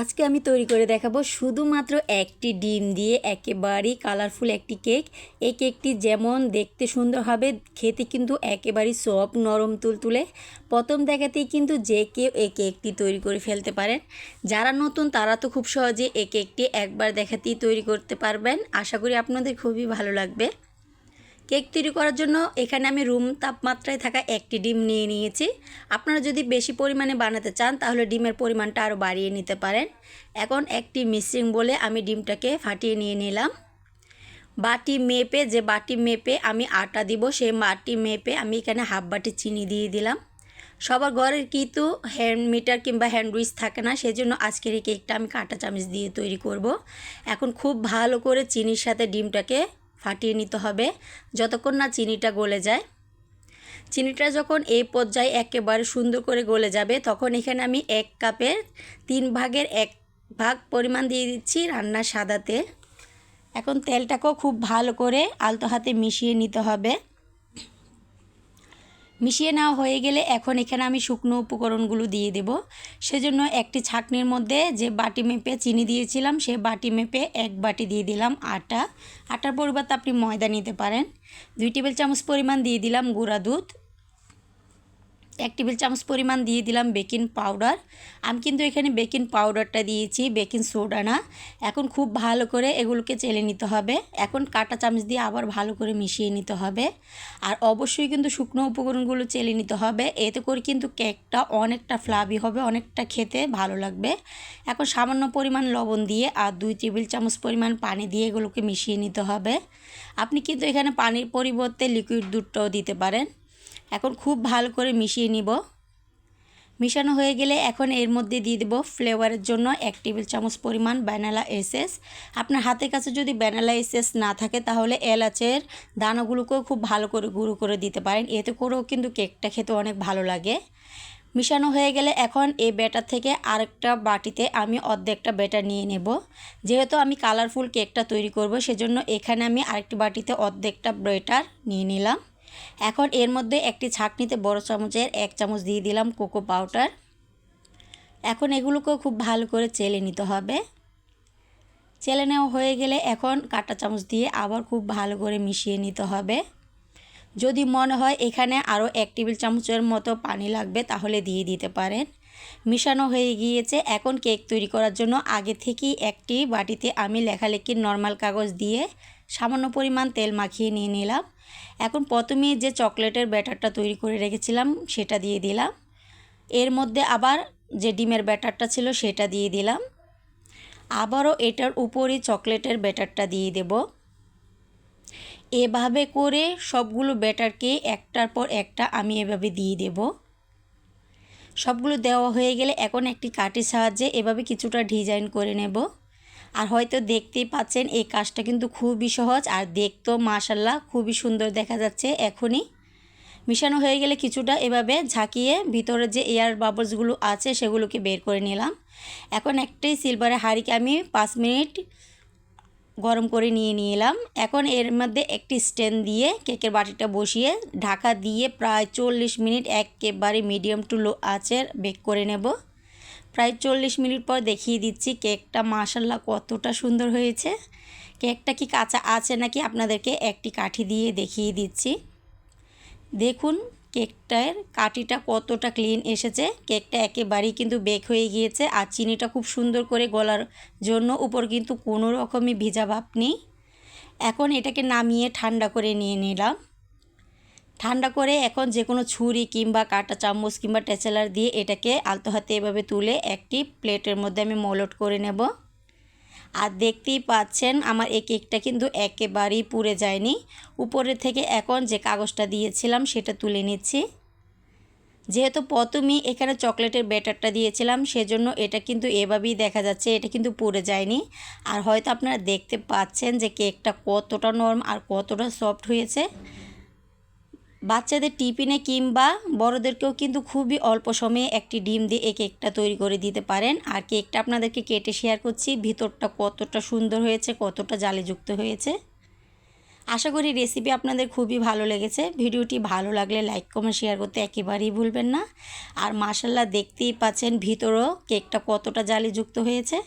আজকে আমি তৈরি করে দেখাবো শুধুমাত্র একটি ডিম দিয়ে একেবারেই কালারফুল একটি কেক। এই কেকটি যেমন দেখতে সুন্দর হবে, খেতে কিন্তু একেবারেই সফট নরম, তুলতুলে। প্রথম দেখাতেই কিন্তু যে কেউ এই কেকটি তৈরি করে ফেলতে পারেন। যারা নতুন, তারা তো খুব সহজে এই কেকটি একবার দেখাতেই তৈরি করতে পারবেন। আশা করি আপনাদের খুবই ভালো লাগবে। কেক তৈরি করার জন্য এখানে আমি রুম তাপমাত্রায় থাকা একটি ডিম নিয়ে নিয়েছি। আপনারা যদি বেশি পরিমাণে বানাতে চান, তাহলে ডিমের পরিমাণটা আরও বাড়িয়ে নিতে পারেন। এখন একটি মিক্সিং বলে আমি ডিমটাকে ফাটিয়ে নিয়ে নিলাম। বাটি মেপে, যে বাটি মেপে আমি আটা দিব, সেই বাটি মেপে আমি এখানে হাফ বাটি চিনি দিয়ে দিলাম। সবার ঘরের কিন্তু হ্যান্ড মিটার কিংবা হ্যান্ড উইচ থাকে না সেই জন্য আজকের এই কেকটা আমি কাঁটা চামচ দিয়ে তৈরি করব। এখন খুব ভালো করে চিনির সাথে ডিমটাকে ফাটিয়ে নিতে হবে। যতক্ষণ না চিনিটা গলে যায়। চিনিটা যখন এই পর্যায়ে একেবারে সুন্দর করে গলে যাবে, তখন এখানে আমি এক কাপের তিন ভাগের এক ভাগ পরিমাণ দিয়ে দিচ্ছি রান্নার সাদাতে। এখন তেলটাকেও খুব ভালো করে আলতো হাতে মিশিয়ে নিতে হবে। মিশিয়ে নেওয়া হয়ে গেলে এখন এখানে আমি শুকনো উপকরণগুলো দিয়ে দেব। সেজন্য একটি ছাকনির মধ্যে যে বাটি মেপে চিনি দিয়েছিলাম, সে বাটি মেপে এক বাটি দিয়ে দিলাম আটা। আটার পরিবর্তে আপনি ময়দা নিতে পারেন। দুই টেবিল চামচ পরিমাণ দিয়ে দিলাম গুঁড়া দুধ। এক টেবিল চামচ পরিমাণ দিয়ে দিলাম বেকিং পাউডার। আমি কিন্তু এখানে বেকিং পাউডারটা দিয়েছি, বেকিং সোডা না। এখন খুব ভালো করে এগুলোকে চেলে নিতে হবে। এখন কাটা চামচ দিয়ে আবার ভালো করে মিশিয়ে নিতে হবে। আর অবশ্যই কিন্তু শুকনো উপকরণগুলো চেলে নিতে হবে। এতে করে কিন্তু কেকটা অনেকটা ফ্লাবি হবে, অনেকটা খেতে ভালো লাগবে। এখন সামান্য পরিমাণ লবণ দিয়ে আর দুই টেবিল চামচ পরিমাণ পানি দিয়ে এগুলোকে মিশিয়ে নিতে হবে। আপনি কিন্তু এখানে পানির পরিবর্তে লিকুইড দুধটাও দিতে পারেন। এখন খুব ভালো করে মিশিয়ে নিব। মিশানো হয়ে গেলে এখন এর মধ্যে দিয়ে দেবো ফ্লেভারের জন্য এক টেবিল চামচ পরিমাণ ব্যানালা এসেস আপনার হাতের কাছে যদি ব্যানালা এসেস না থাকে তাহলে এলাচের দানাগুলোকেও খুব ভালো করে গুঁড়ো করে দিতে পারেন। এতে করেও কিন্তু কেকটা খেতে অনেক ভালো লাগে। মিশানো হয়ে গেলে এখন এই ব্যাটার থেকে আরেকটা বাটিতে আমি অর্ধেকটা ব্যাটার নিয়ে নেব। যেহেতু আমি কালারফুল কেকটা তৈরি করব, সেজন্য এখানে আমি আরেকটি বাটিতে অর্ধেকটা ব্যাটার নিয়ে নিলাম। এখন এর মধ্যে একটি ছাঁকনিতে বড় চামচের এক চামচ দিয়ে দিলাম কোকো পাউডার। এখন এগুলোকেও খুব ভালো করে চেলে নিতে হবে। চেলে নেওয়া হয়ে গেলে এখন কাঁটা চামচ দিয়ে আবার খুব ভালো করে মিশিয়ে নিতে হবে। যদি মনে হয় এখানে আরও এক টেবিল চামচের মতো পানি লাগবে তাহলে দিয়ে দিতে পারেন। মিশানো হয়ে গিয়েছে। এখন কেক তৈরি করার জন্য আগে থেকেই একটি বাটিতে আমি লেখালেখির নর্মাল কাগজ দিয়ে সামান্য পরিমাণ তেল মাখিয়ে নিয়ে নিলাম। এখন প্রথমে যে চকলেটের ব্যাটারটা তৈরি করে রেখেছিলাম, সেটা দিয়ে দিলাম। এর মধ্যে আবার যে ডিমের ব্যাটারটা ছিল, সেটা দিয়ে দিলাম। আবারও এটার উপরে চকলেটের ব্যাটারটা দিয়ে দেব। এভাবে করে সবগুলো ব্যাটারকে একটার পর একটা আমি এভাবে দিয়ে দেব। সবগুলো দেওয়া হয়ে গেলে এখন একটি কাঠের সাহায্যে এভাবে কিছুটা ডিজাইন করে নেব। আর হয়তো দেখতেই পাচ্ছেন এই কাজটা কিন্তু খুবই সহজ আর দেখতেও মাশাল্লাহ খুবই সুন্দর দেখা যাচ্ছে এখনই। মিশানো হয়ে গেলে কিছুটা এভাবে ঝাঁকিয়ে ভিতরে যে এয়ার বাবলসগুলো আছে সেগুলোকে বের করে নিলাম। এখন একটাই সিলভারের হাঁড়িকে আমি পাঁচ মিনিট গরম করে নিয়ে এলাম এখন এর মধ্যে একটি স্ট্যান্ড দিয়ে কেকের বাটিটা বসিয়ে ঢাকা দিয়ে প্রায় চল্লিশ মিনিট এক একেবারে মিডিয়াম টু লো আঁচের বেক করে নেব। প্রায় চল্লিশ মিনিট পর দেখিয়ে দিচ্ছি কেকটা মাসাল্লাহ কতটা সুন্দর হয়েছে। কেকটা কি কাঁচা আছে নাকি আপনাদেরকে একটি কাঠি দিয়ে দেখিয়ে দিচ্ছি। দেখুন কেকটার কাঠিটা কতটা ক্লিন এসেছে। কেকটা একেবারেই কিন্তু বেক হয়ে গিয়েছে আর চিনিটা খুব সুন্দর করে গলার জন্য উপর কিন্তু কোনো রকমই ভিজা ভাব নেই। এখন এটাকে নামিয়ে ঠান্ডা করে নিয়ে নিলাম। ঠান্ডা করে এখন যে কোনো ছুরি কিংবা কাটা চামচ কিংবা টেচেলার দিয়ে এটাকে আলতো হাতে এভাবে তুলে একটি প্লেটের মধ্যে আমি মলট করে নেব। আর দেখতেই পাচ্ছেন আমার এই কেকটা কিন্তু একেবারেই পুড়ে যায়নি। উপরে থেকে এখন যে কাগজটা দিয়েছিলাম সেটা তুলে নিচ্ছি। যেহেতু প্রথমেই এখানে চকলেটের ব্যাটারটা দিয়েছিলাম, সেজন্য এটা কিন্তু এভাবেই দেখা যাচ্ছে, এটা কিন্তু পুড়ে যায়নি। আর হয়তো আপনারা দেখতে পাচ্ছেন যে কেকটা কতটা নরম আর কতটা সফট হয়েছে। বাচ্চাদের টিফিনে কিংবা বড়োদেরকেও কিন্তু খুবই অল্প সময়ে একটি ডিম দিয়ে এই কেকটা তৈরি করে দিতে পারেন। আর কেকটা আপনাদেরকে কেটে শেয়ার করছি, ভিতরটা কতটা সুন্দর হয়েছে, কতটা জালিযুক্ত হয়েছে। আশা করি রেসিপি আপনাদের খুবই ভালো লেগেছে। ভিডিওটি ভালো লাগলে লাইক কমেন্ট শেয়ার করতে একেবারেই ভুলবেন না। আর মাসাল্লাহ দেখতেই পাচ্ছেন ভিতরেও কেকটা কতটা জালিযুক্ত হয়েছে।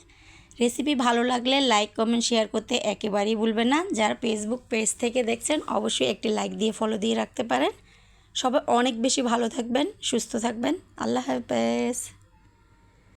রেসিপি ভালো লাগলে লাইক, কমেন্ট, শেয়ার করতে একেবারেই ভুলবেন না। যারা ফেসবুক পেজ থেকে দেখছেন, অবশ্যই একটি লাইক দিয়ে ফলো দিয়ে রাখতে পারেন। সবাই অনেক বেশি ভালো থাকবেন, সুস্থ থাকবেন। আল্লাহ হাফেজ।